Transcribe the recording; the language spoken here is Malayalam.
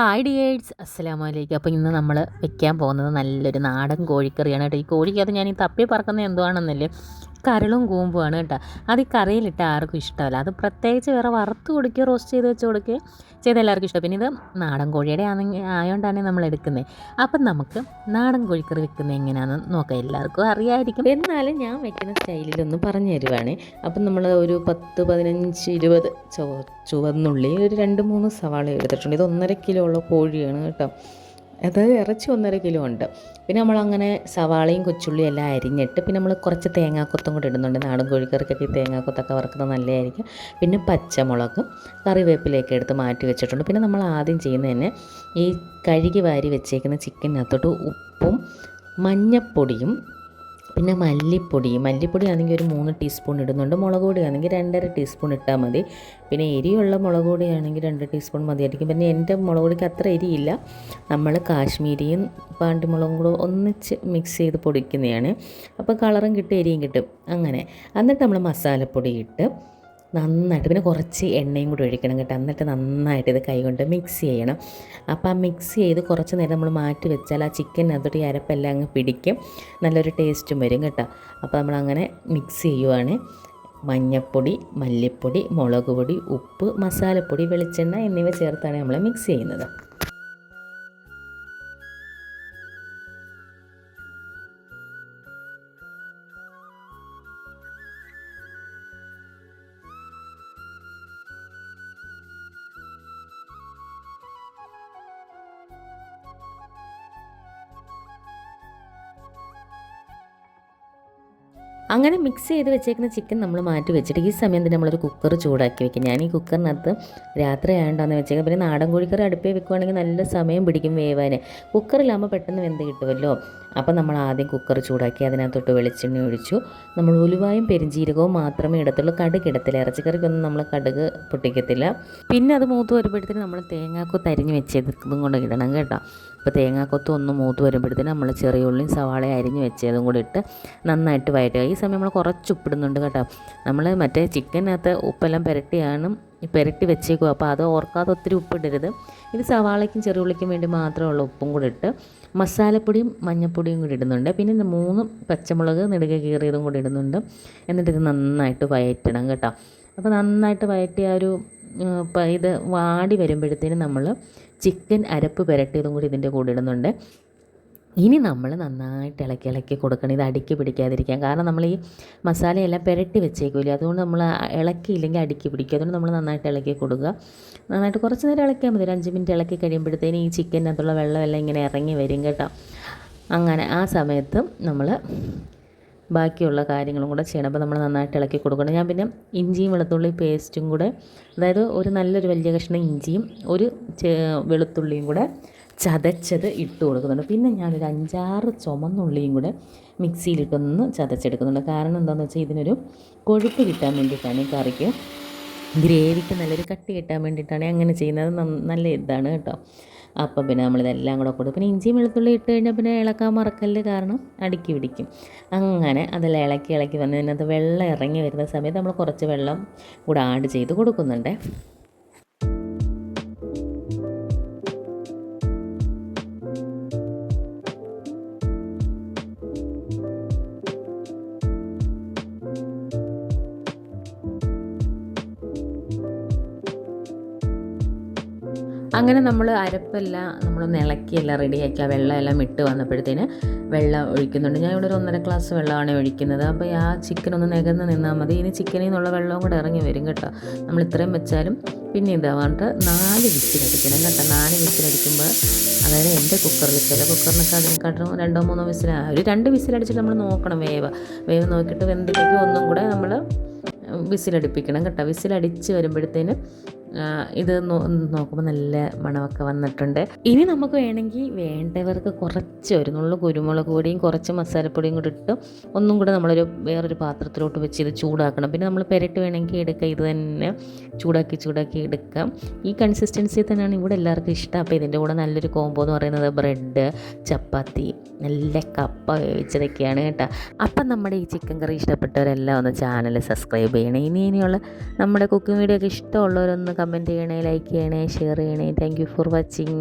ഹായ് അസ്സലാമു അലൈക്കും. അപ്പോൾ ഇന്ന് നമ്മൾ വെക്കാൻ പോകുന്നത് നല്ലൊരു നാടൻ കോഴിക്കറിയാണ് കേട്ടോ. ഈ കോഴിക്കകത്ത് ഞാൻ ഈ തപ്പി പറക്കുന്നത് എന്തുവാണെന്നല്ലേ? കരളും കൂമ്പുമാണ് കേട്ടോ. അത് ഈ കറിയിലിട്ട് ആർക്കും ഇഷ്ടമല്ല. അത് പ്രത്യേകിച്ച് വേറെ വറുത്ത് കൊടുക്കുകയോ റോസ്റ്റ് ചെയ്ത് വെച്ച് കൊടുക്കുകയോ ചെയ്ത് എല്ലാവർക്കും ഇഷ്ടം. പിന്നെ ഇത് നാടൻ കോഴിയുടെ ആണെങ്കിൽ ആയതുകൊണ്ടാണ് നമ്മൾ എടുക്കുന്നത്. അപ്പം നമുക്ക് നാടൻ കോഴിക്കറി വെക്കുന്നത് എങ്ങനെയാണെന്ന് നോക്കാം. എല്ലാവർക്കും അറിയായിരിക്കും. എന്നാലും ഞാൻ വെക്കുന്ന സ്റ്റൈലിലൊന്ന് പറഞ്ഞു തരുവാണ്. അപ്പം നമ്മൾ ഒരു പത്ത് പതിനഞ്ച് ഇരുപത് ചുവ ചുവന്നുള്ളി ഒരു രണ്ട് മൂന്ന് സവാള എടുത്തിട്ടുണ്ട്. ഇത് ഒന്നര കിലോ ഉള്ള കോഴിയാണ് കേട്ടോ. അതായത് ഇറച്ചി ഒന്നര കിലോ ഉണ്ട്. പിന്നെ നമ്മളങ്ങനെ സവാളയും കൊച്ചുള്ളിയും എല്ലാം അരിഞ്ഞിട്ട് പിന്നെ നമ്മൾ കുറച്ച് തേങ്ങാക്കൊത്തും കൂടി ഇടുന്നുണ്ട്. നാടൻ കോഴിക്കറിക്കൊക്കെ ഈ തേങ്ങാക്കൊത്തൊക്കെ വറുക്കുന്നത് നല്ലതായിരിക്കും. പിന്നെ പച്ചമുളക് കറിവേപ്പിലേക്ക് എടുത്ത് മാറ്റി വെച്ചിട്ടുണ്ട്. പിന്നെ നമ്മൾ ആദ്യം ചെയ്യുന്നത് തന്നെ ഈ കഴുകി വാരി വെച്ചേക്കുന്ന ചിക്കനകത്തോട്ട് ഉപ്പും മഞ്ഞപ്പൊടിയും പിന്നെ മല്ലിപ്പൊടി. മല്ലിപ്പൊടി ആണെങ്കിൽ ഒരു മൂന്ന് ടീസ്പൂൺ ഇടുന്നുണ്ട്. മുളക് പൊടി ആണെങ്കിൽ രണ്ടര ടീസ്പൂൺ ഇട്ടാൽ മതി. പിന്നെ എരിയുള്ള മുളക് പൊടി ആണെങ്കിൽ രണ്ട് ടീസ്പൂൺ മതിയായിരിക്കും. പിന്നെ എന്റെ മുളക് പൊടിക്ക് അത്ര എരിയില്ല. നമ്മൾ കാശ്മീരിയും പാണ്ടിമുളകും കൂടെ ഒന്നിച്ച് മിക്സ് ചെയ്ത് പൊടിക്കുന്നതാണ്. അപ്പോൾ കളറും കിട്ടും എരിയും കിട്ടും. അങ്ങനെ. എന്നിട്ട് നമ്മൾ മസാലപ്പൊടി ഇട്ട് നന്നായിട്ട്. പിന്നെ കുറച്ച് എണ്ണയും കൂടി ഒഴിക്കണം കേട്ടോ. എന്നിട്ട് നന്നായിട്ട് ഇത് കൈകൊണ്ട് മിക്സ് ചെയ്യണം. അപ്പോൾ ആ മിക്സ് ചെയ്ത് കുറച്ച് നേരം നമ്മൾ മാറ്റി വെച്ചാൽ ആ ചിക്കനകത്തോട്ട് ഈ അരപ്പെല്ലാം അങ്ങ് പിടിക്കും. നല്ലൊരു ടേസ്റ്റും വരും കേട്ടോ. അപ്പോൾ നമ്മളങ്ങനെ മിക്സ് ചെയ്യുവാണ്. മഞ്ഞൾപ്പൊടി മല്ലിപ്പൊടി മുളക് പൊടി ഉപ്പ് മസാലപ്പൊടി വെളിച്ചെണ്ണ എന്നിവ ചേർത്താണ് നമ്മൾ മിക്സ് ചെയ്യുന്നത്. അങ്ങനെ മിക്സ് ചെയ്ത് വെച്ചേക്കുന്ന ചിക്കൻ നമ്മൾ മാറ്റി വെച്ചിട്ട് ഈ സമയം തന്നെ നമ്മളൊരു കുക്കർ ചൂടാക്കി വെക്കും. ഞാൻ ഈ കുക്കറിനകത്ത് രാത്രി ആയതുകൊണ്ടാന്ന് വെച്ചേക്കാം പിന്നെ നാടൻ കോഴിക്കറി അടുപ്പേ വെക്കുവാണെങ്കിൽ നല്ല സമയം പിടിക്കും വേവാൻ കുക്കറിലാകുമ്പോൾ പെട്ടെന്ന് വെന്ത് കിട്ടുമല്ലോ അപ്പം നമ്മൾ ആദ്യം കുക്കർ ചൂടാക്കി അതിനകത്തോട്ട് വെളിച്ചെണ്ണ ഒഴിച്ചു. നമ്മൾ ഉലുവായും പെരിഞ്ചീരകവും മാത്രമേ ഇടത്തുള്ളൂ. കടുക് ഇടത്തില്ല. ഇറച്ചിക്കറിക്കൊന്നും നമ്മൾ കടുക് പൊട്ടിക്കത്തില്ല. പിന്നെ അത് മൂത്ത് വരുമ്പോഴത്തേന് നമ്മൾ തേങ്ങാക്കൊത്ത് അരിഞ്ഞ് വെച്ചതും കൊണ്ട് ഇടണം കേട്ടോ. അപ്പോൾ തേങ്ങാക്കൊത്ത് ഒന്ന് മൂത്ത് വരുമ്പോഴത്തേന് നമ്മൾ ചെറിയ ഉള്ളിയും സവാള അരിഞ്ഞ് വെച്ചതും കൂടി ഇട്ട് നന്നായിട്ട് വയറ്റുക. ഈ സമയം നമ്മൾ കുറച്ച് ഉപ്പിടുന്നുണ്ട് കേട്ടോ. നമ്മൾ മറ്റേ ചിക്കനകത്ത് ഉപ്പെല്ലാം പുരട്ടിയാണ് പുരട്ടി വെച്ചേക്കും അപ്പോൾ അത് ഓർക്കാതെ ഒത്തിരി ഉപ്പിടരുത്. ഇത് സവാളയ്ക്കും ചെറുള്ളിക്കും വേണ്ടി മാത്രമുള്ള ഉപ്പും കൂടി ഇട്ട് മസാലപ്പൊടിയും മഞ്ഞൾപ്പൊടിയും കൂടി ഇടുന്നുണ്ട്. പിന്നെ മൂന്ന് പച്ചമുളക് നെടുക കീറിയതും കൂടി ഇടുന്നുണ്ട്. എന്നിട്ട് ഇത് നന്നായിട്ട് വയറ്റണം കേട്ടോ. അപ്പോൾ നന്നായിട്ട് വയറ്റിയ ഒരു ഇത് വാടി വരുമ്പോഴത്തേനും നമ്മൾ ചിക്കൻ അരപ്പ് പുരട്ടിയതും കൂടി ഇതിന്റെ കൂടെ ഇടുന്നുണ്ട്. ഇനി നമ്മൾ നന്നായിട്ട് ഇളക്കി ഇളക്കി കൊടുക്കണം. ഇത് അടുക്കി പിടിക്കാതിരിക്കാൻ. കാരണം നമ്മൾ ഈ മസാലയെല്ലാം പുരട്ടി വെച്ചേക്കില്ലേ അതുകൊണ്ട് നമ്മൾ ഇളക്കിയില്ലെങ്കിൽ അടുക്കി പിടിക്കും. അതുകൊണ്ട് നമ്മൾ നന്നായിട്ട് ഇളക്കി കൊടുക്കുക. നന്നായിട്ട് കുറച്ച് നേരം ഇളക്കിയാൽ മതി. ഒരു അഞ്ച് മിനിറ്റ് ഇളക്കി കഴിയുമ്പോഴത്തേന് ഈ ചിക്കനകത്തുള്ള വെള്ളമെല്ലാം ഇങ്ങനെ ഇറങ്ങി വരും കേട്ടോ. അങ്ങനെ ആ സമയത്ത് നമ്മൾ ബാക്കിയുള്ള കാര്യങ്ങളും കൂടെ ചെയ്യണം. അപ്പോൾ നമ്മൾ നന്നായിട്ട് ഇളക്കി കൊടുക്കണം. ഞാൻ പിന്നെ ഇഞ്ചിയും വെളുത്തുള്ളി പേസ്റ്റും കൂടെ അതായത് ഒരു നല്ലൊരു വലിയ കഷ്ണം ഇഞ്ചിയും ഒരു വെളുത്തുള്ളിയും കൂടെ ചതച്ചത് ഇട്ട് കൊടുക്കുന്നുണ്ട്. പിന്നെ ഞാനൊരു അഞ്ചാറ് ചുമന്നുള്ളിയും കൂടെ മിക്സിയിലിട്ടൊന്ന് ചതച്ചെടുക്കുന്നുണ്ട്. കാരണം എന്താണെന്ന് വെച്ചാൽ ഇതിനൊരു കൊഴുപ്പ് കിട്ടാൻ വേണ്ടിയിട്ടാണ് ഈ കറിക്ക്. ഗ്രേവിക്ക് നല്ലൊരു കട്ടി കിട്ടാൻ വേണ്ടിയിട്ടാണ് അങ്ങനെ ചെയ്യുന്നത്. നല്ല ഇതാണ് കേട്ടോ. അപ്പം പിന്നെ നമ്മളിതെല്ലാം കൂടെ കൊടുക്കും. പിന്നെ ഇഞ്ചിയും വെളുത്തുള്ളി ഇട്ട് കഴിഞ്ഞാൽ പിന്നെ ഇളക്കാൻ മറക്കല്ല് കാരണം അടുക്കി പിടിക്കും. അങ്ങനെ അതെല്ലാം ഇളക്കി ഇളക്കി വന്നതിനകത്ത് വെള്ളം ഇറങ്ങി വരുന്ന സമയത്ത് നമ്മൾ കുറച്ച് വെള്ളം കൂടെ ആഡ് ചെയ്ത് കൊടുക്കുന്നുണ്ട്. അങ്ങനെ നമ്മൾ അരപ്പെല്ലാം നമ്മൾ ഇളക്കിയെല്ലാം റെഡിയാക്കി ആ വെള്ളമെല്ലാം ഇട്ട് വന്നപ്പോഴത്തേന് വെള്ളം ഒഴിക്കുന്നുണ്ട്. ഞാൻ ഇവിടെ ഒരു ഒന്നര ഗ്ലാസ് വെള്ളമാണ് ഒഴിക്കുന്നത്. അപ്പോൾ ആ ചിക്കൻ ഒന്ന് നികന്ന് നിന്നാൽ മതി. ഇനി ചിക്കനിൽ നിന്നുള്ള വെള്ളവും കൂടെ ഇറങ്ങി വരും കേട്ടോ. നമ്മൾ ഇത്രയും വെച്ചാലും പിന്നെ ഇതാവാണ്ട് നാല് വിസിലടിക്കണം കേട്ടോ. നാല് വിസിലടിക്കുമ്പോൾ അതായത് എന്റെ കുക്കറിൽ ചില കുക്കറിനൊക്കെ അതിനെക്കാട്ടും രണ്ടോ മൂന്നോ വിസിൽ ഒരു രണ്ട് വിസിലടിച്ചിട്ട് നമ്മൾ നോക്കണം വേവ്. വേവ് നോക്കിയിട്ട് വെന്തിലേക്ക് ഒന്നും കൂടെ നമ്മൾ വിസിലടിപ്പിക്കണം കേട്ടോ. വിസിലടിച്ച് വരുമ്പോഴത്തേന് ഇത് നോക്കുമ്പോൾ നല്ല മണമൊക്കെ വന്നിട്ടുണ്ട്. ഇനി നമുക്ക് വേണമെങ്കിൽ വേണ്ടവർക്ക് കുറച്ച് ഒരു നുള്ള കുരുമുളക് പൊടിയും കുറച്ച് മസാലപ്പൊടിയും കൂടി ഇട്ട് ഒന്നും കൂടെ നമ്മളൊരു വേറൊരു പാത്രത്തിലോട്ട് വെച്ച് ഇത് ചൂടാക്കണം. പിന്നെ നമ്മൾ പെരട്ട് വേണമെങ്കിൽ എടുക്കുക ഇത് തന്നെ ചൂടാക്കി ചൂടാക്കി എടുക്കാം. ഈ കൺസിസ്റ്റൻസി തന്നെയാണ് ഇവിടെ എല്ലാവർക്കും ഇഷ്ടം. അപ്പോൾ ഇതിന്റെ കൂടെ നല്ലൊരു കോംബോ എന്ന് പറയുന്നത് ബ്രെഡ് ചപ്പാത്തി നല്ല കപ്പ വേവിച്ചതൊക്കെയാണ് കേട്ടോ. അപ്പം നമ്മുടെ ഈ ചിക്കൻ കറി ഇഷ്ടപ്പെട്ടവരെല്ലാം ഒന്ന് ചാനൽ സബ്സ്ക്രൈബ് ചെയ്യണം. ഇനി ഇനിയുള്ള നമ്മുടെ കുക്കിംഗ് വീഡിയോ ഒക്കെ ഇഷ്ടമുള്ളവരൊന്ന് കമന്റ് ചെയ്യണേ ലൈക്ക് ചെയ്യണേ ഷെയർ ചെയ്യണേ. Thank for watching